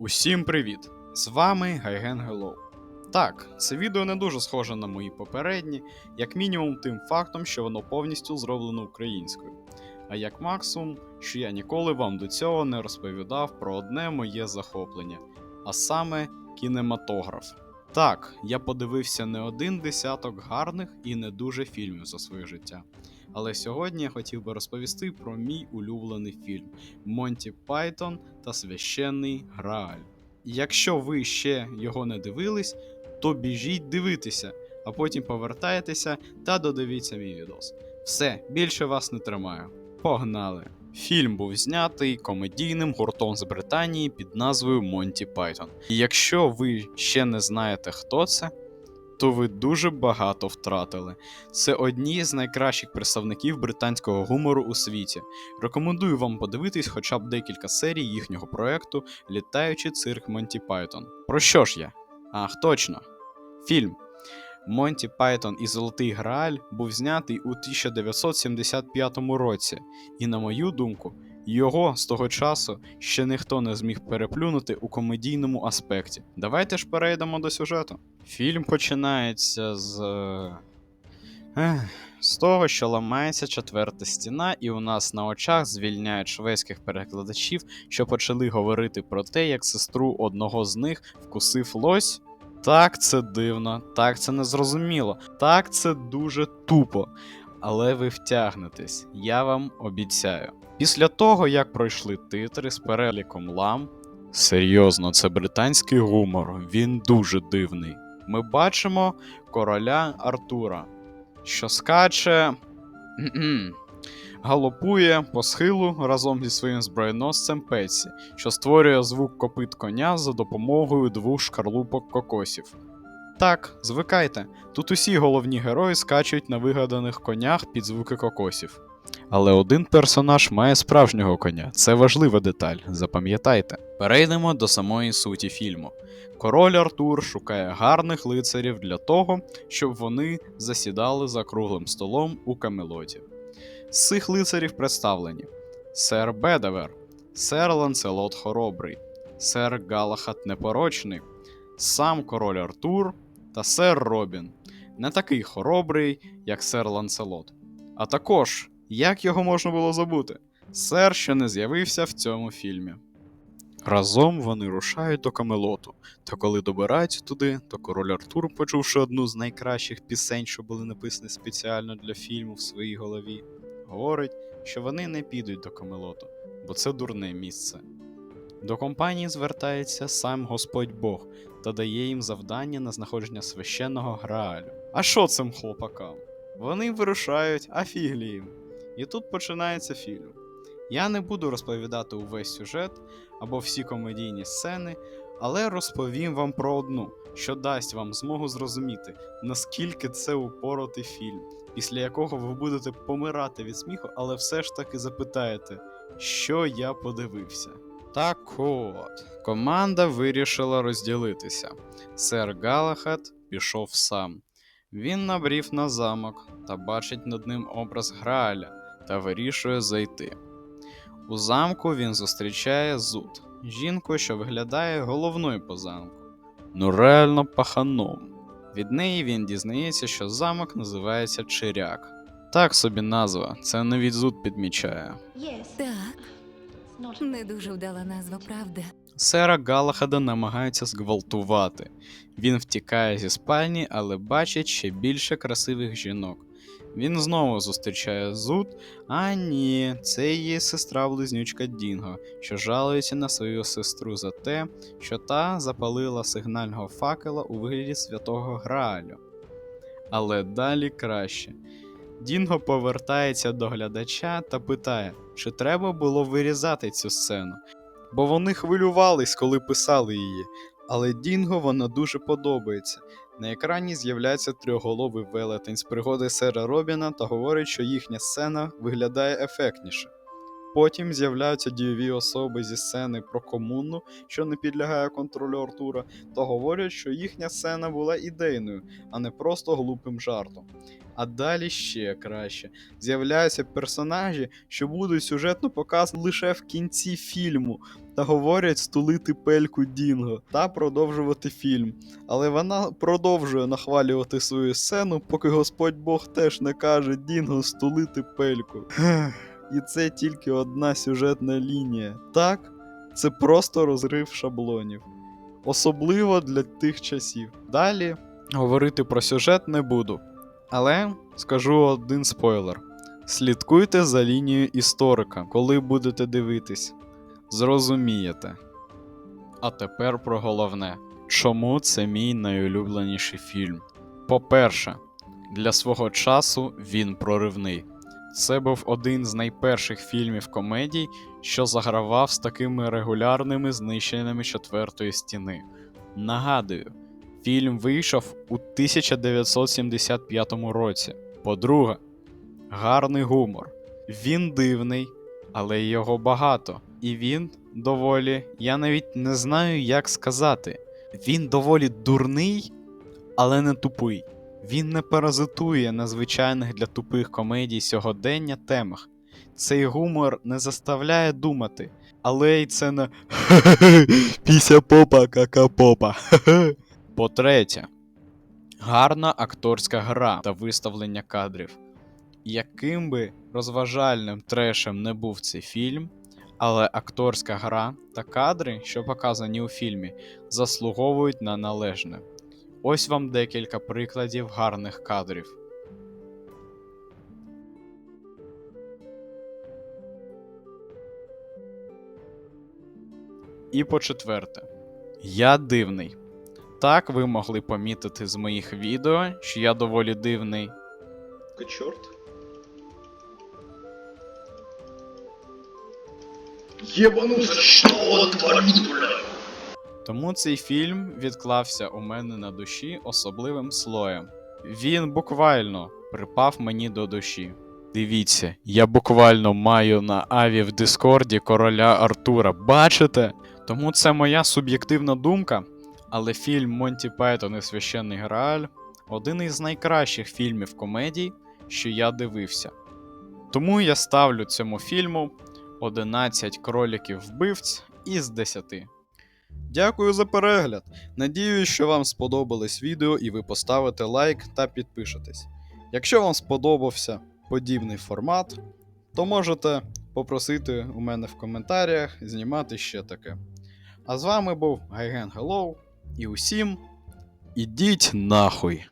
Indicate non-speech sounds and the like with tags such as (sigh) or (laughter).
Усім привіт! З вами Гайген Гелоу. Так, це відео не дуже схоже на мої попередні, як мінімум тим фактом, що воно повністю зроблено українською. А як максимум, що я ніколи вам до цього не розповідав про одне моє захоплення, а саме кінематограф. Так, я подивився не один десяток гарних і не дуже фільмів за своє життя. Але сьогодні я хотів би розповісти про мій улюблений фільм Монті Пайтон та священний Грааль. Якщо ви ще його не дивились, то біжіть дивитися, а потім повертайтеся та додивіться мій відос. Все, більше вас не тримаю. Погнали! Фільм був знятий комедійним гуртом з Британії під назвою Монті Пайтон. І якщо ви ще не знаєте, хто це, то ви дуже багато втратили. Це одні з найкращих представників британського гумору у світі. Рекомендую вам подивитись хоча б декілька серій їхнього проекту Літаючий цирк Монті Пайтон. Про що ж я? Ах, точно. Фільм Монті Пайтон і Золотий Грааль був знятий у 1975 році, і, на мою думку, його з того часу ще ніхто не зміг переплюнути у комедійному аспекті. Давайте ж перейдемо до сюжету. Фільм починається з. Ех, з того, що ламається четверта стіна, і у нас на очах звільняють шведських перекладачів, що почали говорити про те, як сестру одного з них вкусив лось. Так, це дивно, так це незрозуміло, так це дуже тупо. Але ви втягнетесь, я вам обіцяю. Після того, як пройшли титри з переліком лам, серйозно, це британський гумор, він дуже дивний. Ми бачимо короля Артура, що скаче. Галопує по схилу разом зі своїм зброєносцем Петсі, що створює звук копит коня за допомогою двох шкарлупок кокосів. Так, звикайте, тут усі головні герої скачуть на вигаданих конях під звуки кокосів. Але один персонаж має справжнього коня, це важлива деталь, запам'ятайте. Перейдемо до самої суті фільму. Король Артур шукає гарних лицарів для того, щоб вони засідали за круглим столом у Камелоті. З цих лицарів представлені сер Бедевер, сер Ланцелот Хоробрий, сер Галахат Непорочний, сам король Артур та сер Робін. Не такий хоробрий, як сер Ланцелот. А також, як його можна було забути, сер, що не з'явився в цьому фільмі. Разом вони рушають до Камелоту, та коли добираються туди, то король Артур, почувши одну з найкращих пісень, що були написані спеціально для фільму в своїй голові, говорить, що вони не підуть до Камелоту, бо це дурне місце. До компанії звертається сам Господь Бог та дає їм завдання на знаходження священного Граалю. А що цим хлопакам? Вони вирушають, а фіглі їм. І тут починається фільм. Я не буду розповідати увесь сюжет або всі комедійні сцени, але розповім вам про одну, що дасть вам змогу зрозуміти, наскільки це упоротий фільм, після якого ви будете помирати від сміху, але все ж таки запитаєте, що я подивився. Так от, команда вирішила розділитися. Сер Галахат пішов сам. Він набрів на замок та бачить над ним образ Грааля та вирішує зайти. У замку він зустрічає Зуд, жінку, що виглядає головною по замку. Ну реально паханом. Від неї він дізнається, що замок називається Чиряк. Так собі назва, це навіть Зуд підмічає. Так, не дуже вдала назва, правда. Сера Галахада намагаються зґвалтувати. Він втікає зі спальні, але бачить ще більше красивих жінок. Він знову зустрічає Зуд, а ні, це її сестра-близнючка Дінго, що жалується на свою сестру за те, що та запалила сигнального факела у вигляді святого Граалю. Але далі краще. Дінго повертається до глядача та питає, чи треба було вирізати цю сцену, бо вони хвилювались, коли писали її. Але Дінго вона дуже подобається. На екрані з'являється трьохголовий велетень з пригоди сера Робіна та говорить, що їхня сцена виглядає ефектніше. Потім з'являються дієві особи зі сцени про комуну, що не підлягає контролю Артура, та говорять, що їхня сцена була ідейною, а не просто глупим жартом. А далі ще краще. З'являються персонажі, що будуть сюжетно показані лише в кінці фільму, та говорять стулити пельку Дінго та продовжувати фільм. Але вона продовжує нахвалювати свою сцену, поки Господь Бог теж не каже Дінго стулити пельку. (laughs) І це тільки одна сюжетна лінія. Так, це просто розрив шаблонів. Особливо для тих часів. Далі говорити про сюжет не буду. Але скажу один спойлер: слідкуйте за лінією історика, коли будете дивитись. Зрозумієте. А тепер про головне. Чому це мій найулюбленіший фільм? По-перше, для свого часу він проривний. Це був один з найперших фільмів комедій, що загравав з такими регулярними знищеннями четвертої стіни. Нагадую, фільм вийшов у 1975 році. По-друге, гарний гумор. Він дивний, але його багато. І він доволі, я навіть не знаю, як сказати. Він доволі дурний, але не тупий. Він не паразитує на звичайних для тупих комедій сьогодення темах. Цей гумор не заставляє думати, але й це не (laughs) піся попа, кака попа. (laughs) По-третє, гарна акторська гра та виставлення кадрів. Яким би розважальним трешем не був цей фільм, але акторська гра та кадри, що показані у фільмі, заслуговують на належне. Ось вам декілька прикладів гарних кадрів. І по четверте, я дивний. Так ви могли помітити з моїх відео, що я доволі дивний. Чорт. Ебануться, что он творит, бля? Тому цей фільм відклався у мене на душі особливим слоєм. Він буквально припав мені до душі. Дивіться, я буквально маю на Аві в Дискорді короля Артура. Бачите? Тому це моя суб'єктивна думка, але фільм Монті Пайтон і Священний Грааль один із найкращих фільмів комедій, що я дивився. Тому я ставлю цьому фільму 11 кроліків вбивць із 10. Дякую за перегляд. Надіюсь, що вам сподобалось відео і ви поставите лайк та підпишетесь. Якщо вам сподобався подібний формат, то можете попросити у мене в коментарях знімати ще таке. А з вами був Гайген Hello і усім ідіть нахуй!